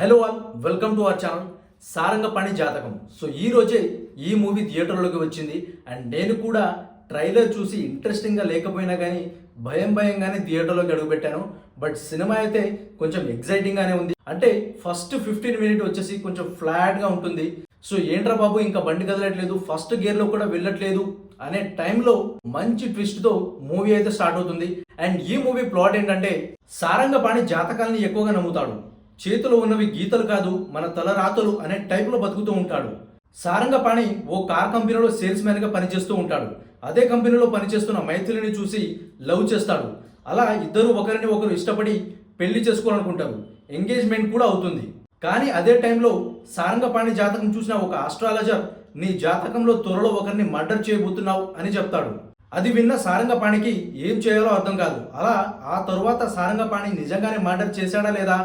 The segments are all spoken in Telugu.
Hello all welcome to our channel Sarangapani Jathakam so ఈ రోజే ఈ మూవీ థియేటర్లోకి వచ్చింది. అండ్ నేను కూడా ట్రైలర్ చూసి ఇంట్రెస్టింగ్గా లేకపోయినా కానీ భయం భయంగానే థియేటర్లోకి అడుగుపెట్టాను. బట్ సినిమా అయితే కొంచెం ఎగ్జైటింగ్గానే ఉంది. అంటే ఫస్ట్ ఫిఫ్టీన్ మినిట్ వచ్చేసి కొంచెం ఫ్లాట్గా ఉంటుంది. సో ఏంట్రా బాబు ఇంకా బండి కదలట్లేదు? ఫస్ట్ గేర్లో కూడా వెళ్ళట్లేదు అనే టైంలో మంచి ట్విస్ట్తో మూవీ అయితే స్టార్ట్ అవుతుంది. అండ్ ఈ మూవీ ప్లాట్ ఏంటంటే సారంగపాణి జాతకాలని ఎక్కువగా నమ్ముతాడు. చేతిలో ఉన్నవి గీతలు కాదు మన తలరాతలు అనే టైపులో బతుకుతూ ఉంటాడు. సారంగపాణి ఓ కార్ కంపెనీలో సేల్స్ మ్యాన్గా పనిచేస్తూ ఉంటాడు. అదే కంపెనీలో పనిచేస్తున్న మైథిలిని చూసి లవ్ చేస్తాడు. అలా ఇద్దరు ఒకరిని ఒకరు ఇష్టపడి పెళ్ళి చేసుకోవాలనుకుంటారు. ఎంగేజ్మెంట్ కూడా అవుతుంది. కానీ అదే టైంలో సారంగపాణి జాతకం చూసిన ఒక ఆస్ట్రాలజర్ నీ జాతకంలో త్వరలో ఒకరిని మర్డర్ చేయబోతున్నావు అని చెప్తాడు. అది విన్న సారంగపాణికి ఏం చేయాలో అర్థం కాదు. అలా ఆ తరువాత సారంగపాణి నిజంగానే మర్డర్ చేశాడా లేదా?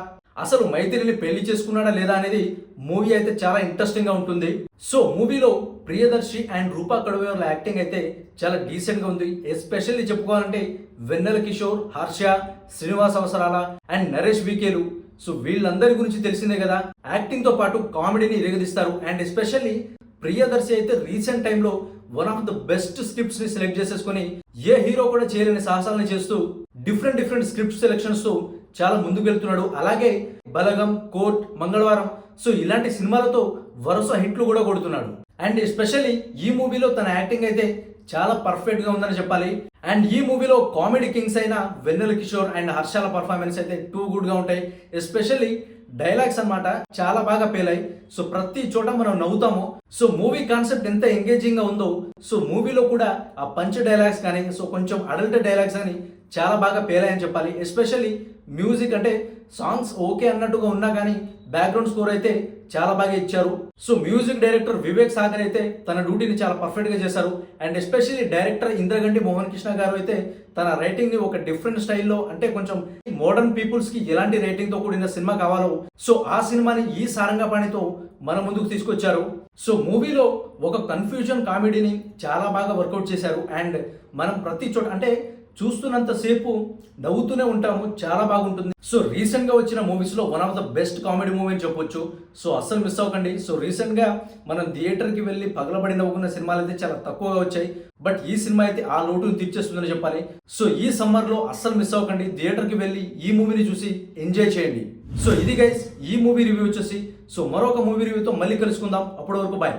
అసలు మైత్రిని పెళ్ళి చేసుకున్నాడా లేదా అనేది మూవీ అయితే చాలా ఇంట్రెస్టింగ్గా ఉంటుంది. సో మూవీలో ప్రియదర్శి అండ్ రూపా కడవేర్ల యాక్టింగ్ అయితే చాలా డీసెంట్గా ఉంది. ఎస్పెషల్లీ చెప్పుకోవాలంటే వెన్నెల కిషోర్ హర్ష శ్రీనివాస్ అవసరాల అండ్ నరేష్ వికేలు. సో వీళ్ళందరి గురించి తెలిసిందే కదా. యాక్టింగ్తో పాటు కామెడీని ఇరగదీస్తారు. అండ్ ఎస్పెషల్లీ ప్రియదర్శి అయితే రీసెంట్ టైంలో వన్ ఆఫ్ ద బెస్ట్ స్క్రిప్ట్స్ని సెలెక్ట్ చేసేసుకుని ఏ హీరో కూడా చేయలేని సాహసాలను చేస్తూ డిఫరెంట్ డిఫరెంట్ స్క్రిప్ట్ సెలెక్షన్స్తో చాలా ముందుకు వెళ్తున్నాడు అలాగే బలగం కోట్ మంగళవారం. సో ఇలాంటి సినిమాలతో వరుస హిట్లు కూడా కొడుతున్నాడు. అండ్ ఎస్పెషల్లీ ఈ మూవీలో తన యాక్టింగ్ అయితే చాలా పర్ఫెక్ట్గా ఉందని చెప్పాలి. అండ్ ఈ మూవీలో కామెడీ కింగ్స్ అయిన వెన్నెల కిషోర్ అండ్ హర్షాల పర్ఫార్మెన్స్ అయితే టూ గుడ్గా ఉంటాయి. ఎస్పెషల్లీ డైలాగ్స్ అన్నమాట చాలా బాగా పేలాయి సో ప్రతి చోట మనం నవ్వుతాము. సో మూవీ కాన్సెప్ట్ ఎంత ఎంగేజింగ్గా ఉందో సో మూవీలో కూడా ఆ పంచ్ డైలాగ్స్ కానీ సో కొంచెం అడల్ట్ డైలాగ్స్ కానీ చాలా బాగా పేలాయని చెప్పాలి. ఎస్పెషల్లీ మ్యూజిక్ అంటే సాంగ్స్ ఓకే అన్నట్టుగా ఉన్నా కానీ బ్యాక్గ్రౌండ్ స్కోర్ అయితే చాలా బాగా ఇచ్చారు. So music director Vivek Sagar అయితే తన డ్యూటీని చాలా పర్ఫెక్ట్గా చేశారు. And especially director Indraganti Mohan Krishna garu అయితే తన రైటింగ్ని ఒక డిఫరెంట్ స్టైల్లో అంటే కొంచెం మోడర్న్ పీపుల్స్కి ఎలాంటి రేటింగ్తో కూడిన సినిమా కావాలో సో ఆ సినిమాని ఈ సారంగపాణితో మన ముందుకు తీసుకొచ్చారు. సో మూవీలో ఒక కన్ఫ్యూజన్ కామెడీని చాలా బాగా వర్కౌట్ చేశారు. అండ్ మనం ప్రతి చోట అంటే చూస్తున్నంతసేపు నవ్వుతూనే ఉంటాము చాలా బాగుంటుంది. సో రీసెంట్గా వచ్చిన మూవీస్లో one of the best comedy movie అని చెప్పొచ్చు. సో అస్సలు మిస్ అవ్వకండి. సో రీసెంట్గా మనం థియేటర్కి వెళ్ళి పగలబడి నవ్వుకున్న సినిమాలు అయితే చాలా తక్కువగా వచ్చాయి. బట్ ఈ సినిమా అయితే ఆ లోటును తీర్చేస్తుందని చెప్పాలి. సో ఈ సమ్మర్లో అస్సలు మిస్ అవ్వకండి. థియేటర్కి వెళ్ళి ఈ మూవీని చూసి ఎంజాయ్ చేయండి. సో ఇది గైస్ ఈ మూవీ రివ్యూ వచ్చేసి సో మరొక మూవీ రివ్యూతో మళ్ళీ కలుసుకుందాం. అప్పటి వరకు బాయ్